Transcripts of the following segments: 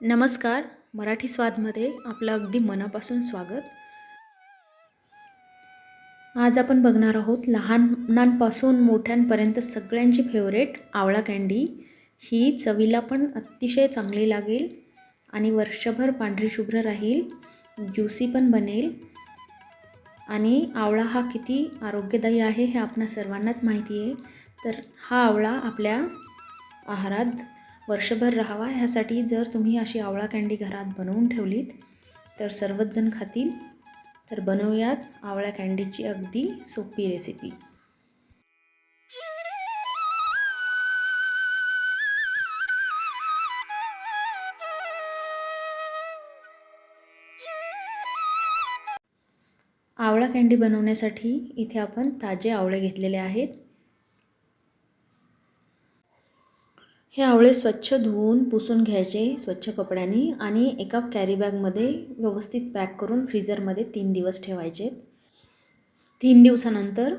नमस्कार मराठी स्वादमध्ये आपलं अगदी मनापासून स्वागत. आज आपण बघणार आहोत लहानांपासून मोठ्यांपर्यंत सगळ्यांची फेवरेट आवळा कँडी ही चवीला पण अतिशय चांगली लागेल आणि वर्षभर पांढरी शुभ्र राहील ज्युसी पण बनेल. आणि आवळा हा किती आरोग्यदायी आहे हे आपणा सर्वांनाच माहिती आहे. तर हा आवळा आपल्या आहारात वर्षभर राहावा ह्यासाठी जर तुम्ही अशी आवळा कँडी घरात बनवून ठेवलीत तर सर्वच जण खातील. तर बनवूयात आवळा कँडीची अगदी सोपी रेसिपी आवळा कँडी बनवण्यासाठी इथे आपण ताजे आवळे घेतलेले आहेत. हे आवळे स्वच्छ धुवून पुसून घ्यायचे स्वच्छ कपड्यांनी आणि एका कॅरीबॅगमध्ये व्यवस्थित पॅक करून फ्रीजरमध्ये तीन दिवस ठेवायचे. तीन दिवसानंतर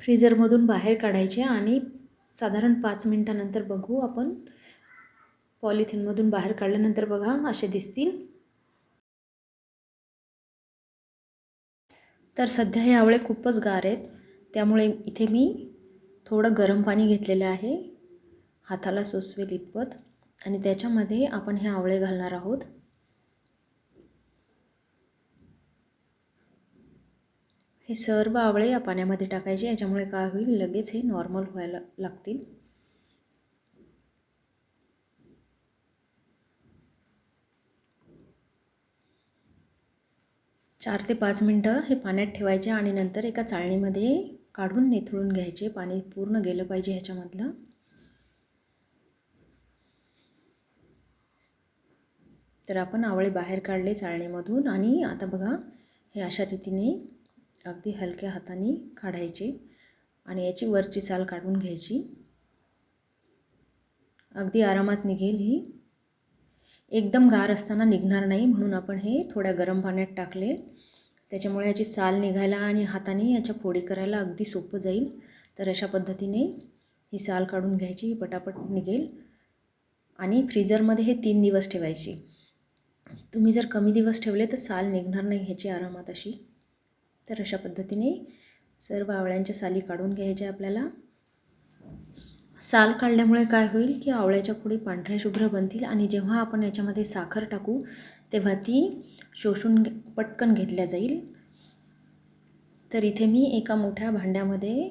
फ्रीजरमधून बाहेर काढायचे आणि साधारण पाच मिनटानंतर बघू आपण. पॉलिथिनमधून बाहेर काढल्यानंतर बघा असे दिसतील. तर सध्या हे आवळे खूपच गार आहेत. त्यामुळे इथे मी थोडं गरम पाणी घेतलेलं आहे. हाताला सोसवेल इतपत. आणि त्याच्यामध्ये आपण हे आवळे घालणार आहोत. हे सर्व आवळे या पाण्यामध्ये टाकायचे. याच्यामुळे काय होईल? लगेच हे नॉर्मल व्हायला लागतील. चार ते पाच मिनटं हे पाण्यात ठेवायचे आणि नंतर एका चाळणीमध्ये काढून निथळून घ्यायचे. पाणी पूर्ण गेलं पाहिजे ह्याच्यामधलं. तर आपण आवळे बाहेर काढले चाळणीमधून आणि आता बघा हे अशा रीतीने अगदी हलक्या हाताने काढायचे आणि याची वरची साल काढून घ्यायची. अगदी आरामात निघेल ही. एकदम गार असताना निघणार नाही म्हणून आपण हे थोड्या गरम पाण्यात टाकले. त्याच्यामुळे याची साल निघायला आणि हाताने याच्या फोडी करायला अगदी सोपं जाईल. तर अशा पद्धतीने ही साल काढून घ्यायची पटापट निघेल. आणि फ्रीजरमध्ये हे तीन दिवस ठेवायची. तुम्ही जर कमी दिवस ठेवले तर साल निघणार नाही ह्याची आरामात अशी. तर अशा पद्धतीने सर्व आवळ्यांच्या साली काढून घ्यायच्या आपल्याला. साल काढल्यामुळे काय होईल की आवळ्याच्या फोडी पांढऱ्या शुभ्र बनतील आणि जेव्हा आपण याच्यामध्ये साखर टाकू तेव्हा ती शोषून पटकन घेतल्या जाईल. तर इथे मी एका मोठ्या भांड्यामध्ये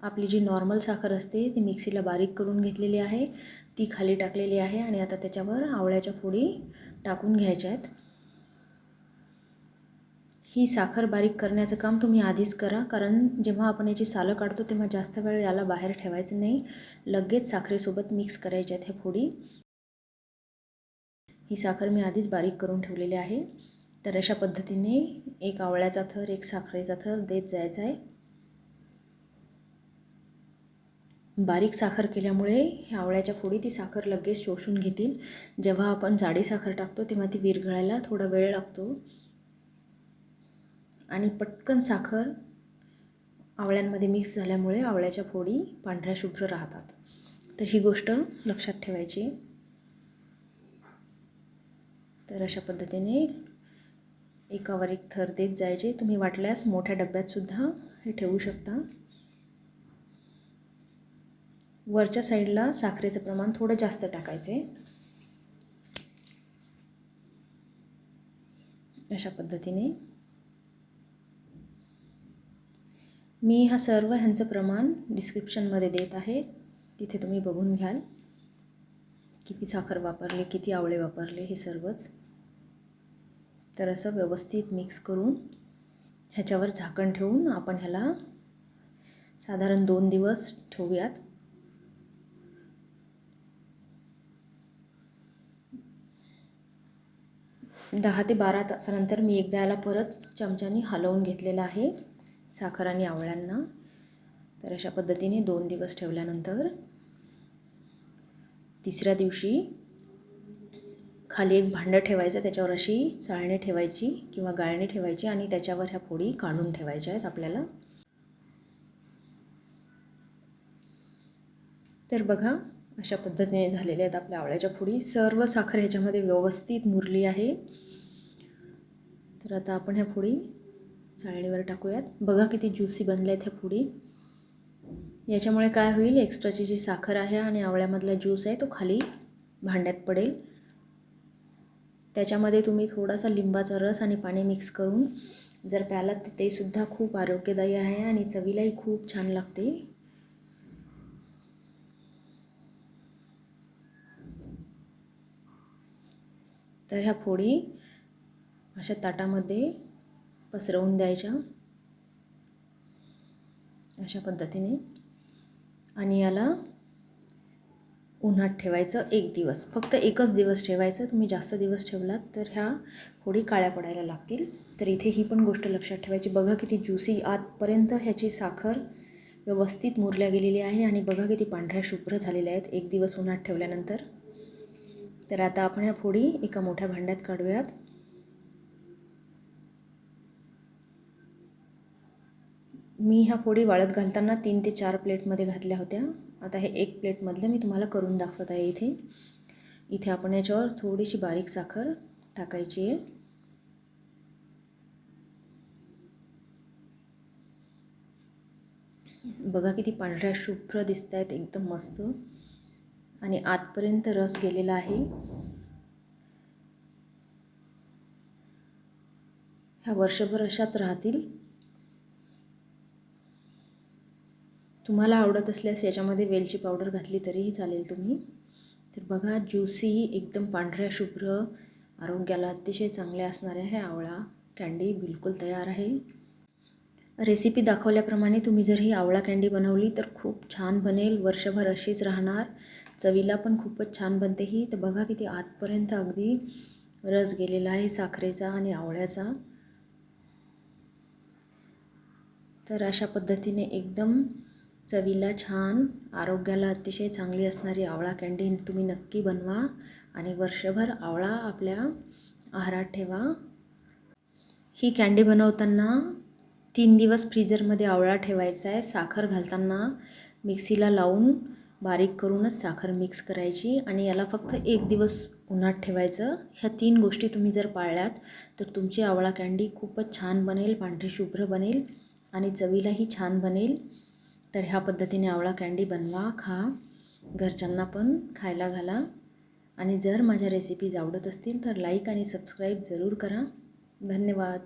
आपली जी नॉर्मल साखर असते ती मिक्सीला बारीक करून घेतलेली आहे. ती खाली टाकलेली आहे आणि आता त्याच्यावर आवळ्याच्या फोडी टाकून घ्यायच्या आहेत. ही साखर बारीक करण्याचं काम तुम्ही आधीच करा कारण जेव्हा आपण याची सालं काढतो तेव्हा जास्त वेळ याला बाहेर ठेवायचं नाही. लगेच साखरेसोबत मिक्स करायच्या आहेत ह्या फोडी. ही साखर मी आधीच बारीक करून ठेवलेली आहे. तर अशा पद्धतीने एक आवळ्याचा थर एक साखरेचा थर देत जायचा आहे. बारीक साखर केल्यामुळे आवळ्याच्या फोडी ती साखर लगेच शोषून घेतील. जेव्हा आपण जाडी साखर टाकतो तेव्हा ती विरघळायला थोडा वेळ लागतो. आणि पटकन साखर आवळ्यांमध्ये मिक्स झाल्यामुळे आवळ्याच्या फोडी पांढऱ्या शुभ्र राहतात. तर ही गोष्ट लक्षात ठेवायची. तर अशा पद्धतीने एकावर एक थर देत जायचे. तुम्ही वाटल्यास मोठ्या डब्यातसुद्धा हे ठेवू शकता. वरच्या साईडला साखरेचं प्रमाण थोडं जास्त टाकायचं. आहे अशा पद्धतीने. मी हा सर्व ह्यांचं प्रमाण डिस्क्रिप्शनमध्ये देत आहे. तिथे तुम्ही बघून घ्याल. किती साखर वापरले किती आवळे वापरले हे सर्वच. तर असं व्यवस्थित मिक्स करून ह्याच्यावर झाकण ठेवून आपण ह्याला साधारण दोन दिवस ठेवूयात. दहा ते बारा तासानंतर मी एकदा याला परत चमच्याने हलवून घेतलेलं आहे साखर आणि आवळ्यांना. तर अशा पद्धतीने दोन दिवस ठेवल्यानंतर तिसऱ्या दिवशी खाली एक भांडं ठेवायचं त्याच्यावर अशी चाळणी ठेवायची किंवा गाळणी ठेवायची आणि त्याच्यावर ह्या पोळी काढून ठेवायच्या आहेत आपल्याला. तर बघा अशा पद्धतीने झालेल्या आहेत आपल्या आवळ्याच्या फुडी सर्व साखर ह्याच्यामध्ये व्यवस्थित मुरली आहे. तर आता आपण ह्या फुडी चाळणीवर टाकूयात. बघा किती ज्युसी बनल्या आहेत ह्या फुडी याच्यामुळे काय होईल एक्स्ट्राची जी साखर आहे आणि आवळ्यामधला ज्यूस आहे तो खाली भांड्यात पडेल. त्याच्यामध्ये तुम्ही थोडासा लिंबाचा रस आणि पाणी मिक्स करून जर प्यालात तर तेसुद्धा खूप आरोग्यदायी आहे आणि चवीलाही खूप छान लागते. तर ह्या फोडी अशा ताटामध्ये पसरवून द्यायच्या. अशा पद्धतीने. आणि याला उन्हात ठेवायचं एक दिवस. फक्त एकच दिवस ठेवायचं. तुम्ही जास्त दिवस ठेवलात तर ह्या फोडी काळ्या पडायला लागतील. तर इथे ही पण गोष्ट लक्षात ठेवायची. बघा किती ज्युसी आतपर्यंत ह्याची साखर व्यवस्थित मुरल्या गेलेली आहे. आणि बघा किती पांढऱ्या शुभ्र झालेल्या आहेत. एक दिवस उन्हात ठेवल्यानंतर. तर आता आपण ह्या फोडी एका मोठ्या भांड्यात काढूयात. मी ह्या फोडी वाळत घालताना तीन ते चार प्लेटमध्ये घातल्या होत्या. आता हे एक प्लेटमधलं मी तुम्हाला करून दाखवत आहे इथे. इथे आपण याच्यावर थोडीशी बारीक साखर टाकायची आहे. बघा किती पांढऱ्या शुभ्र दिसत आहेत एकदम मस्त. आणि आतपर्यंत रस गेलेला आहे. ह्या वर्षभर अशाच राहतील. तुम्हाला आवडत असल्यास याच्यामध्ये वेलची पावडर घातली तरीही चालेल तुम्ही. तर बघा ज्युसी एकदम पांढऱ्या शुभ्र आरोग्याला अतिशय चांगल्या असणाऱ्या ह्या आवळा. कँडी बिलकुल तयार आहे. रेसिपी दाखवल्याप्रमाणे तुम्ही जर ही आवळा कँडी बनवली तर खूप छान बनेल. वर्षभर अशीच राहणार. चवीला पण खूपच छान बनते ही. तर बघा किती आतपर्यंत अगदी रस गेलेला आहे साखरेचा आणि आवळ्याचा. तर अशा पद्धतीने एकदम चवीला छान आरोग्याला अतिशय चांगली असणारी आवळा कँडी तुम्ही नक्की बनवा आणि वर्षभर आवळा आपल्या आहारात ठेवा. ही कँडी बनवताना तीन दिवस फ्रीजरमध्ये आवळा ठेवायचा आहे. साखर घालताना मिक्सीला लावून बारीक करूनच साखर मिक्स करायची आणि याला फक्त एक दिवस उन्हात ठेवायचं. ह्या तीन गोष्टी तुम्ही जर पाळल्यात तर तुमची आवळा कँडी खूपच छान बनेल पांढरी शुभ्र बनेल आणि चवीलाही छान बनेल. तर ह्या पद्धतीने आवळा कँडी बनवा खा. घरच्यांना पण खायला घाला. आणि जर माझ्या रेसिपीज आवडत असतील तर लाईक आणि सबस्क्राईब जरूर करा. धन्यवाद.